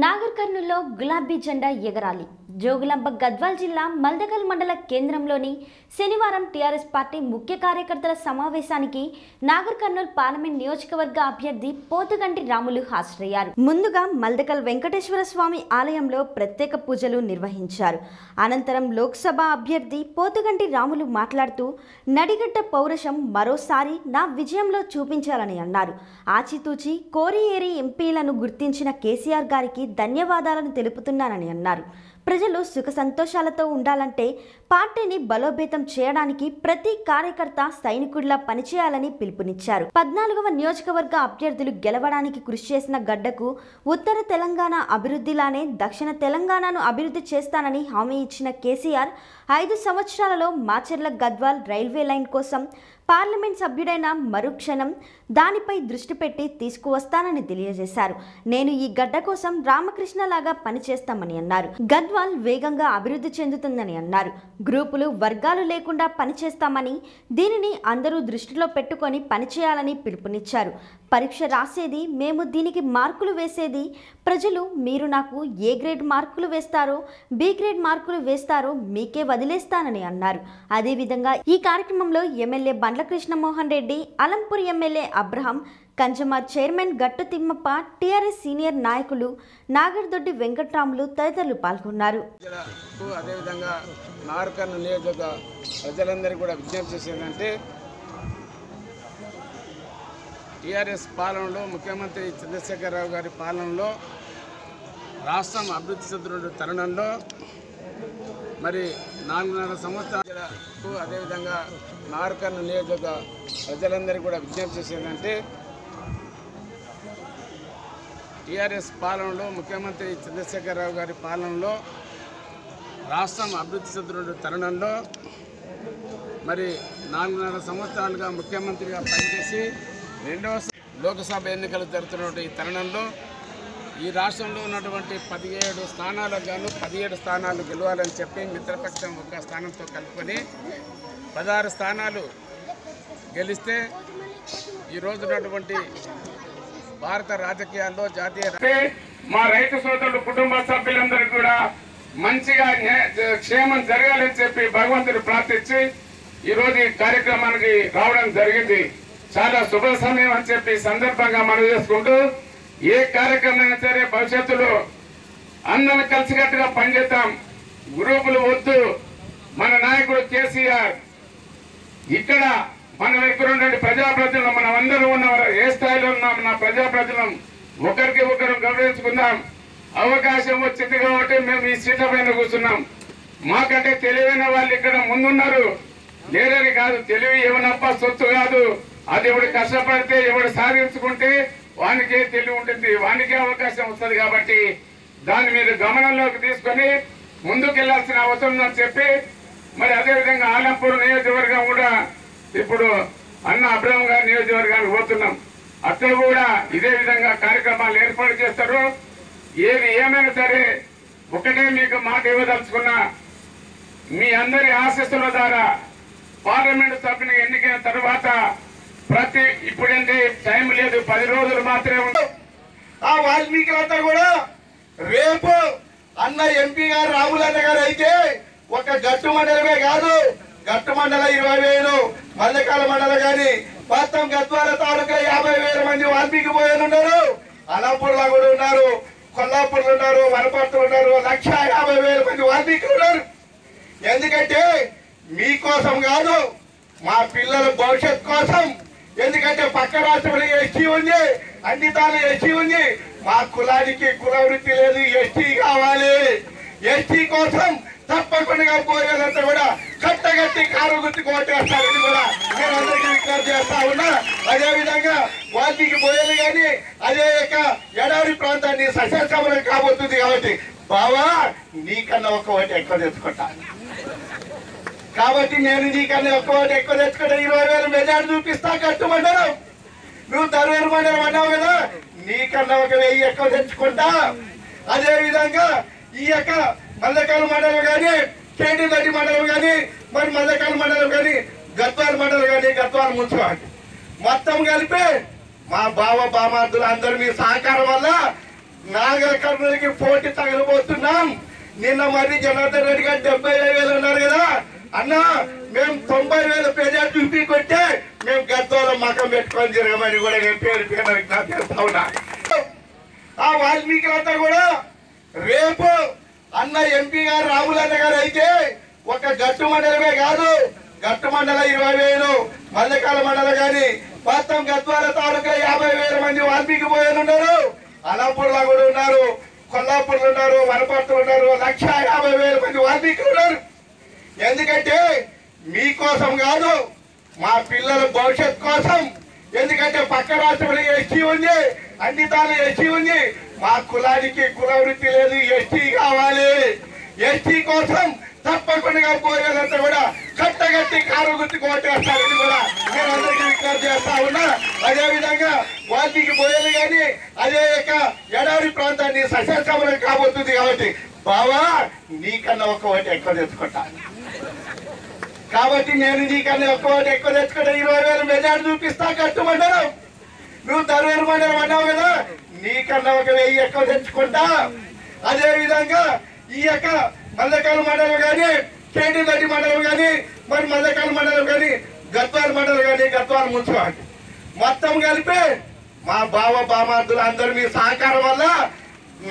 నాగర్ కర్నూల్లో గులాబీ జెండా ఎగరాలి. జోగులాంబ గద్వాల్ జిల్లా మల్దగల్ మండల కేంద్రంలోని శనివారం టీఆర్ఎస్ పార్టీ ముఖ్య కార్యకర్తల సమావేశానికి నాగర్ కర్నూల్ పార్లమెంట్ నియోజకవర్గ అభ్యర్థి పోతుగంటి రాములు హాజరయ్యారు. ముందుగా మల్దకల్ వెంకటేశ్వర స్వామి ఆలయంలో ప్రత్యేక పూజలు నిర్వహించారు. అనంతరం లోక్సభ అభ్యర్థి పోతుగంటి రాములు మాట్లాడుతూ నడిగడ్డ పౌరుషం మరోసారి నా విజయంలో చూపించాలని అన్నారు. ఆచితూచి కోరియేరి ఎంపీలను గుర్తించిన కేసీఆర్ గారికి ధన్యవాదాలను తెలుపుతున్నానని అన్నారు. ప్రజలు సుఖ సంతోషాలతో ఉండాలంటే పార్టీని బలోపేతం చేయడానికి ప్రతి కార్యకర్త సైనికుడిలా పనిచేయాలని పిలుపునిచ్చారు. పద్నాలుగవ నియోజకవర్గ అభ్యర్థులు గెలవడానికి కృషి చేసిన గడ్డకు ఉత్తర తెలంగాణ అభివృద్ధిలానే దక్షిణ తెలంగాణను అభివృద్ధి చేస్తానని హామీ ఇచ్చిన కేసీఆర్ ఐదు సంవత్సరాలలో మాచర్ల గద్వాల్ రైల్వే లైన్ కోసం పార్లమెంట్ సభ్యుడైన మరుక్షణం దానిపై దృష్టి పెట్టి తీసుకువస్తానని తెలియజేశారు. నేను ఈ గడ్డ కోసం రామకృష్ణలాగా పనిచేస్తామని అన్నారు. గద్వాల్ వేగంగా అభివృద్ధి చెందుతుందని అన్నారు. గ్రూపులు వర్గాలు లేకుండా పనిచేస్తామని దీనిని అందరూ దృష్టిలో పెట్టుకొని పనిచేయాలని పిలుపునిచ్చారు. పరీక్ష రాసేది మేము దీనికి మార్కులు వేసేది ప్రజలు మీరు నాకు ఏ గ్రేడ్ మార్కులు వేస్తారో బి గ్రేడ్ మార్కులు వేస్తారో మీకే వదిలేస్తానని అన్నారు. అదేవిధంగా ఈ కార్యక్రమంలో MLA Bandla Krishnamohan Reddy Alampur MLA Abraham కంచమార్ chairman Gattu Thimmappa TRS senior నాయకులు నాగర్దొడ్డి వెంకట్రాములు తదితరులు పాల్గొన్నారు. అదేవిధంగా నార్కర్ను నియోజక ప్రజలందరికీ కూడా విజ్ఞప్తి చేసేదంటే టీఆర్ఎస్ పాలనలో ముఖ్యమంత్రి చంద్రశేఖరరావు గారి పాలనలో రాష్ట్రం అభివృద్ధి చెందుతున్న తరుణంలో మరి నాలుగున్నర సంవత్సరాలకు అదేవిధంగా నార్కర్ను నియోజక ప్రజలందరికీ కూడా విజ్ఞప్తి చేసేదంటే టీఆర్ఎస్ పాలనలో ముఖ్యమంత్రి చంద్రశేఖరరావు గారి పాలనలో రాష్ట్రం అభివృద్ధి చెందుతున్న తరుణంలో మరి నాలుగున్నర సంవత్సరాలుగా ముఖ్యమంత్రిగా పనిచేసి రెండవ లోక్సభ ఎన్నికలు జరుగుతున్న ఈ తరుణంలో ఈ రాష్ట్రంలో ఉన్నటువంటి పదిహేడు స్థానాలకు గాను పదిహేడు స్థానాలు గెలవాలని చెప్పి మిత్రపక్షం ఒక స్థానంతో కలుపుకొని పదహారు స్థానాలు గెలిస్తే ఈ రోజు ఉన్నటువంటి భారత రాజకీయాల్లో జాతీయ మా రైతు సోదరులు కుటుంబ సభ్యులందరూ కూడా మంచిగా క్షేమం జరగాలని చెప్పి భగవంతుడు ప్రార్థించి ఈరోజు ఈ కార్యక్రమానికి రావడం జరిగింది. చాలా శుభ సమయం అని చెప్పి సందర్భంగా మనం చేసుకుంటూ ఏ కార్యక్రమం అయినా సరే భవిష్యత్తులో అందరం కలిసికట్టుగా పనిచేద్దాం. గ్రూపులు వద్దు. మన నాయకుడు కేసీఆర్. ఇక్కడ మన దగ్గర ఉన్నటువంటి ప్రజాప్రతినిధులు మనం అందరూ ఉన్నాం ఏ స్థాయిలో ఉన్నాం నా ప్రజాప్రతినిధులం ఒకరికి ఒకరు గౌరవించుకుందాం. అవకాశం వచ్చింది కాబట్టి మేము ఈ సీట్ల పైన కూర్చున్నాం. మాకంటే తెలివైన వాళ్ళు ఇక్కడ ముందున్నారు. లేరని కాదు తెలివి ఏమనప్ప సొత్తు కాదు. అది ఎవడు కష్టపడితే ఎవడు సాధించుకుంటే వానికే తెలివి ఉంటుంది వానికే అవకాశం వస్తుంది కాబట్టి దాన్ని మీరు గమనంలోకి తీసుకొని ముందుకెళ్ళాల్సిన అవసరం ఉందని చెప్పి మరి అదేవిధంగా ఆలంపూర్ నియోజకవర్గం కూడా ఇప్పుడు అన్న అబ్రహం గారి నియోజకవర్గానికి పోతున్నాం. అక్కడ కూడా ఇదే విధంగా కార్యక్రమాలు ఏర్పాటు చేస్తారు. ఏది ఏమైనా సరే ఒకటే మీకు మాట ఇవ్వదలుచుకున్నా మీ అందరి ఆశస్సుల ద్వారా పార్లమెంటు సభ్యుని ఎన్నికైన తర్వాత ప్రతి ఇప్పుడంటే టైం లేదు పది రోజులు మాత్రమే ఉంది ఆ వాల్మీకులంతా కూడా రేపు అన్న ఎంపీ గారు రాహుల్ అన్న గారు అయితే ఒక గట్టు మండలమే కాదు గట్టు మండల ఇరవై వేలు మల్లెకాల మండలం కానీ మొత్తం గద్వాల తాలూకా యాభై వేల మంది వాల్మీకి పోయేలు ఉన్నారు. అలంపూర్లో కూడా ఉన్నారు కొల్లాపూర్లు ఉన్నారు వనపర్తులు ఉన్నారు లక్ష యాభై వేల మంది వాల్మీకులు ఉన్నారు. ఎందుకంటే మీకోసం కాదు మా పిల్లల భవిష్యత్ కోసం ఎందుకంటే పక్క రాష్ట్రంలో ఎస్టీ ఉంది అన్ని తాను ఎస్టీ ఉంది. మా కులానికి కుల వృత్తి లేదు ఎస్టీ కావాలి. ఎస్టీ కోసం తప్పకుండా పోయేదంతా కూడా కట్టగట్టి కారు గుర్తు కోటేస్తారని కూడా నేను అందరికీ విజ్ఞప్తి చేస్తా ఉన్నా. అదేవిధంగా వాటికి పోయేది కానీ అదే యొక్క ఎడారి ప్రాంతాన్ని సస్యశ్యామలం కాబోతుంది కాబట్టి బావా నీకన్నా ఒక ఒకటి ఎక్కువ తెచ్చుకుంటా? కాబట్టి నేను నీకన్నా ఎక్కువ ఎక్కువ తెచ్చుకుంటే ఇరవై వేల మెజార్టీ చూపిస్తా కట్టుమంటారు నువ్వు దర్వేరు మండలం అన్నావు కదా నీకన్నా ఒక వెయ్యి ఎక్కువ తెచ్చుకుంటా. అదే విధంగా ఈ యొక్క మల్లకాల మండలం కానీ కేటీగడ్డి మండలం కానీ మరి మల్లకాల మండలం కానీ గద్వాల మండలం కానీ గద్వాల మున్సిపాలిటీ. మొత్తం కలిపి మా బావ బామార్థులు అందరు మీ సహకారం వల్ల నాగర కర్నూలుకి పోటీ తగలబోతున్నాం. నిన్న మరి జనార్దన్ రెడ్డి గారు డెబ్బై వేలు ఉన్నారు కదా అన్న మేము తొంభై వేల పేజా చూపి కొట్టే మేము గద్దోలో మకం పెట్టుకొని తిరగమని కూడా నేను పేరు పేరు విజ్ఞప్తి చేస్తా ఉన్నా. ఆ వాల్మీకులంతా కూడా రేపు అన్న ఎంపీ గారు రాములన్న గారు అయితే ఒక గట్టు మండలమే కాదు గట్టు మండల ఇరవై వేలు మల్లెకాల మండలం కానీ మొత్తం గద్వాల తాలూకా యాభై వేల మంది వాల్మీకి పోయేలు ఉన్నారు. అలంపూర్లో కూడా ఉన్నారు కొల్లాపూర్లు ఉన్నారు వనపర్తులు ఉన్నారు లక్ష యాభై వేల మంది వాల్మీకులు ఉన్నారు. ఎందుకంటే మీకోసం కాదు మా పిల్లల భవిష్యత్ కోసం. ఎందుకంటే పక్క రాష్ట్రంలో ఎస్టీ ఉంది అన్ని తాను ఎస్టీ ఉంది. మా కులానికి కులవృత్తి లేదు ఎస్టీ కావాలి. ఎస్టీ కోసం తప్పకుండా పోయేదంతా కూడా కట్టగట్టి కారు గుర్తు కోటేస్తారని కూడా నేను అందరికీ విజ్ఞప్తి చేస్తా ఉన్నా. అదేవిధంగా వాటికి పోయేది కానీ అదే యొక్క ఎడారి ప్రాంతాన్ని సస్యశ్యామలం కాబోతుంది కాబట్టి బావా నీకన్నా ఒక ఓటు ఎక్కువ తెచ్చుకుంటా. కాబట్టి నేను నీకన్నా ఎక్కువ ఎక్కువ తెచ్చుకుంటే ఇరవై వేలు మెజార్టీ చూపిస్తా కట్టుమంటారు నువ్వు తరువేరు మండలం అన్నావు కదా నీకన్నా ఒక వెయ్యి ఎక్కువ తెచ్చుకుంటా. అదే విధంగా ఈ యొక్క మల్లకాల మండలం కానీ కేటీ దడ్డి మండలం కానీ మరి మల్లకాల మండలం కానీ గద్వాల మండలం కానీ గద్వాల మున్సిపాలిటీ. మొత్తం కలిపి మా బావ బామార్థులు అందరు మీ సహకారం వల్ల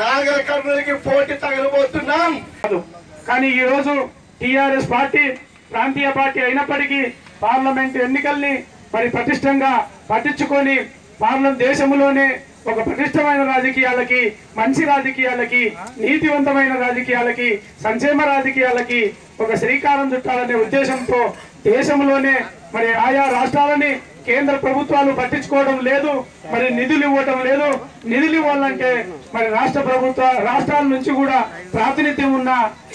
నాగర కర్నూలుకి పోటీ తగలబోతున్నాం. కాదు. కానీ ఈరోజు టిఆర్ఎస్ పార్టీ ప్రాంతీయ పార్టీ అయినప్పటికీ పార్లమెంట్ ఎన్నికల్ని మరి పటిష్టంగా పట్టించుకొని పార్లమెంట్ దేశంలోనే ఒక పటిష్టమైన రాజకీయాలకి మంచి రాజకీయాలకి నీతివంతమైన రాజకీయాలకి సంక్షేమ రాజకీయాలకి ఒక శ్రీకారం చుట్టాలనే ఉద్దేశంతో దేశంలోనే మరి ఆయా రాష్ట్రాలని కేంద్ర ప్రభుత్వాలు పట్టించుకోవడం లేదు మరి నిధులు ఇవ్వటం లేదు. నిధులు ఇవ్వాలంటే మరి రాష్ట్ర ప్రభుత్వ రాష్ట్రాల నుంచి కూడా ప్రాతినిధ్యం ఉన్న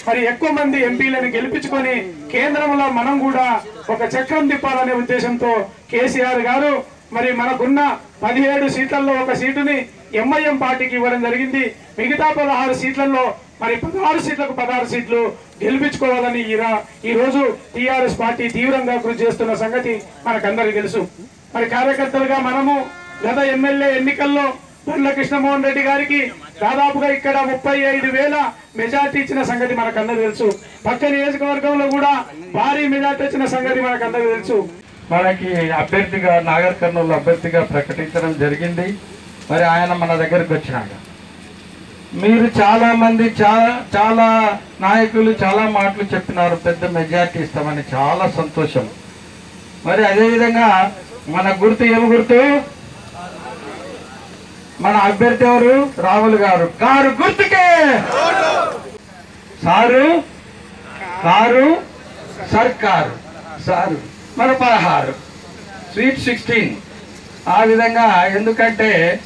మరి ఎక్కువ మంది ఎంపీలను గెలిపించుకొని కేంద్రంలో మనం కూడా ఒక చక్రం తిప్పాలనే ఉద్దేశంతో కేసీఆర్ గారు మరి మనకున్న పదిహేడు సీట్లలో ఒక సీటుని ఎంఐఎం పార్టీకి ఇవ్వడం జరిగింది. మిగతా పదహారు సీట్లలో మరి పదహారు సీట్లకు పదహారు సీట్లు గెలిపించుకోవాలని ఈ ఈ రోజు టిఆర్ఎస్ పార్టీ తీవ్రంగా కృషి చేస్తున్న సంగతి మనకందరికీ తెలుసు. మరి కార్యకర్తలుగా మనము గత ఎమ్మెల్యే ఎన్నికల్లో బండ్ల కృష్ణమోహన్ రెడ్డి గారికి దాదాపుగా ఇక్కడ ముప్పై ఐదు వేల మెజార్టీ ఇచ్చిన సంగతి మనకందరికీ తెలుసు. పక్క నియోజకవర్గంలో కూడా భారీ మెజార్టీ ఇచ్చిన సంగతి మనకందరికీ తెలుసు. మనకి అభ్యర్థిగా నాగర్ కర్నూలు అభ్యర్థిగా ప్రకటించడం జరిగింది. మరి ఆయన మన దగ్గరికి వచ్చినాక మీరు చాలా మంది చాలా చాలా నాయకులు చాలా మాటలు చెప్పినారు పెద్ద మెజార్టీ ఇస్తామని చాలా సంతోషం. మరి అదేవిధంగా మన గుర్తు ఏం గుర్తు? మన అభ్యర్థి ఎవరు? రాహుల్ గారు. కారు గుర్తుకే! సారు? కారు? సర్కారు. సారు. మన పదహారు. Sweet sixteen. ఆ విధంగా ఎందుకంటే